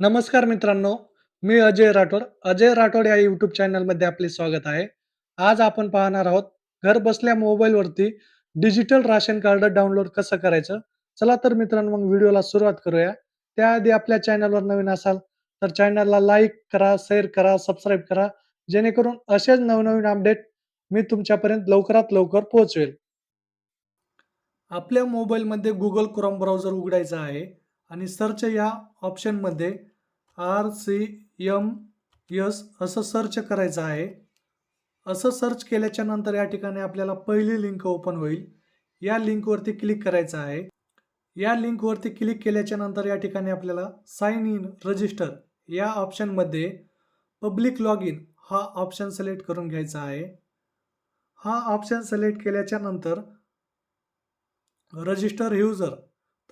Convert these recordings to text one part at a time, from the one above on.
नमस्कार मित्रांनो, मी अजय राठोड. अजय राठोड या यूट्यूब चॅनलमध्ये आपले स्वागत आहे. आज आपण पाहणार आहोत, घर बसल्या मोबाईलवरती डिजिटल राशन कार्ड डाउनलोड कसं करायचं? चला तर मित्रांनो, मग व्हिडिओला सुरुवात करूया. त्याआधी आपल्या चॅनलवर नवीन असाल, तर चॅनलला लाईक करा, शेअर करा, सबस्क्राईब करा, जेणेकरून असेच नवनवीन अपडेट मी तुमच्यापर्यंत लवकरात लवकर पोहोचवेल. आपल्या मोबाईलमध्ये गुगल क्रोम ब्राउझर उघडायचा आहे आणि सर्च या ऑप्शनमध्ये आर सी एम यस असं सर्च करायचं आहे. असं सर्च केल्याच्यानंतर या ठिकाणी आपल्याला पहिली लिंक ओपन होईल. या लिंकवरती क्लिक करायचं आहे. या लिंकवरती क्लिक केल्याच्यानंतर या ठिकाणी आपल्याला साइन इन रजिस्टर या ऑप्शनमध्ये पब्लिक लॉग इन हा ऑप्शन सिलेक्ट करून घ्यायचा आहे. हा ऑप्शन सिलेक्ट केल्याच्यानंतर रजिस्टर युजर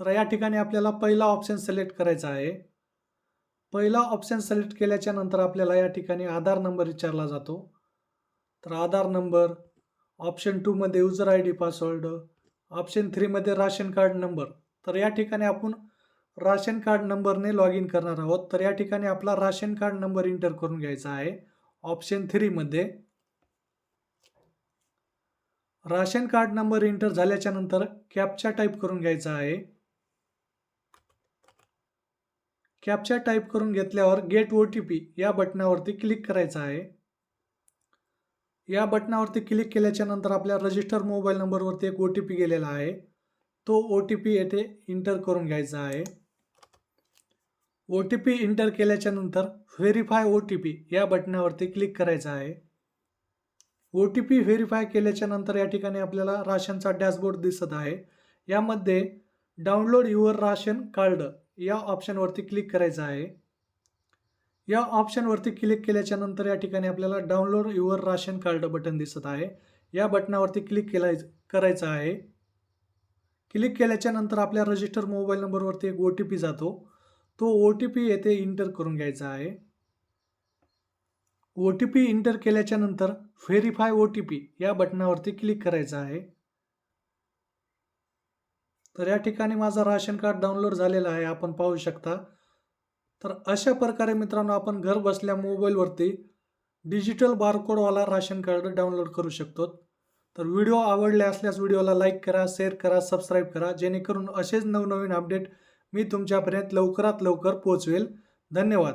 तर या ठिकाणी आपल्याला पहिला ऑप्शन सिलेक्ट करायचा आहे. पहिला ऑप्शन सिलेक्ट केल्याच्यानंतर आपल्याला या ठिकाणी आधार नंबर विचारला जातो. तर आधार नंबर, ऑप्शन टूमध्ये user I D password, option थ्रीमध्ये ration card number. तर या ठिकाणी आपण राशन कार्ड नंबरने लॉग इन करणार आहोत. तर या ठिकाणी आपला राशन कार्ड नंबर इंटर करून घ्यायचा आहे. ऑप्शन थ्रीमध्ये राशन कार्ड नंबर इंटर झाल्याच्यानंतर कॅप्चा टाईप करून घ्यायचा आहे. कॅप्चा टाईप करून घेतल्यावर गेट ओ-टी-पी या बटनावरती क्लिक करायचं आहे. या बटनावरती क्लिक केल्याच्यानंतर आपल्या रजिस्टर मोबाईल नंबरवरती एक ओ-टी-पी गेलेला आहे. तो ओ-टी-पी येथे इंटर करून घ्यायचा आहे. ओ-टी-पी इंटर केल्याच्यानंतर व्हेरीफाय ओ-टी-पी या बटनावरती क्लिक करायचं आहे. ओ-टी-पी व्हेरीफाय केल्याच्यानंतर या ठिकाणी आपल्याला राशनचा डॅशबोर्ड दिसत आहे. यामध्ये डाउनलोड युअर राशन कार्ड या ऑप्शनवरती क्लिक करायचं आहे. या ऑप्शनवरती क्लिक केल्याच्यानंतर या ठिकाणी आपल्याला download your ration card button दिसत आहे. या बटनावरती क्लिक केलाय करायचं आहे. क्लिक केल्याच्यानंतर आपल्या रजिस्टर मोबाईल नंबरवरती एक ओ-टी-पी जातो. तो ओ-टी-पी येथे इंटर करून घ्यायचा आहे. ओ-टी-पी इंटर केल्याच्यानंतर व्हेरीफाय ओ-टी-पी या बटनावरती क्लिक करायचं आहे. तर या ठिकाणी माझं राशन कार्ड डाउनलोड झालेलं आहे आपण पाहू शकता. तर अशा प्रकारे मित्रांनो आपण घर बसल्या मोबाईलवरती डिजिटल बारकोडवाला राशन कार्ड डाउनलोड करू शकतो. तर व्हिडिओ आवडले असल्यास व्हिडिओला लाईक करा, शेअर करा, सबस्क्राईब करा जेणेकरून असेच नवनवीन अपडेट मी तुमच्यापर्यंत लवकरात लवकर पोहोचवेल. धन्यवाद.